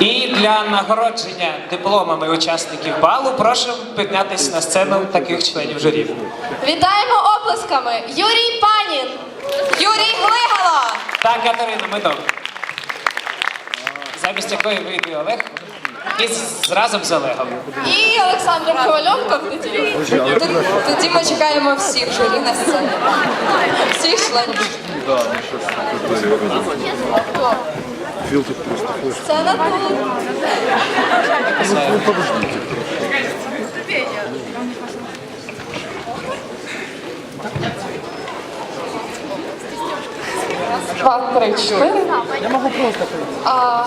І для нагородження дипломами учасників балу прошу піднятися на сцену таких членів журі. Вітаємо оплесками Юрій Панін, Юрій Глигало, Та Катерина Медок. Замість якої вийде Олег і з- разом з Олегом. і Олександр Ковальов Кондитів. Тоді ми чекаємо всіх журі на сцені. Всіх членів. Фил тут просто флеш. Сцена тут. Ну подождите. Два, три, чотири. Я могу просто А...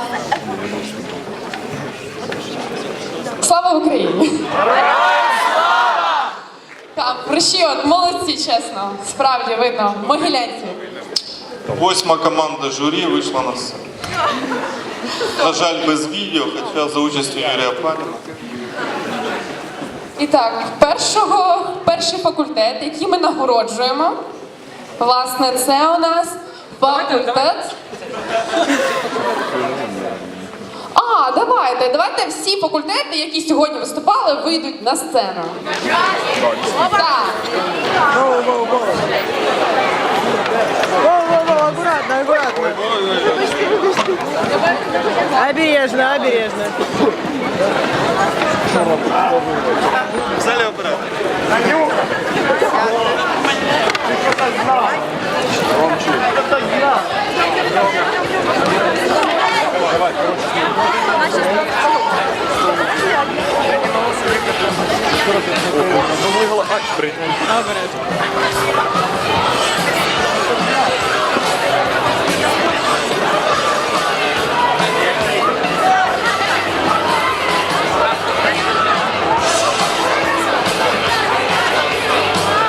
Слава Україні! Так, прищі, от молодці, чесно. Справді видно, могилянці. Восьма команда журі вийшла на сцену. На жаль, без відео, хоча за участю Юрія Паніна. І так, першого, перший факультет, який ми нагороджуємо, власне, це у нас факультет. А, давайте, давайте всі факультети, які сьогодні виступали, вийдуть на сцену. Так. Обережно, обережно. Взяли оператор. Анюха! Это я! Давай, короче. Добре.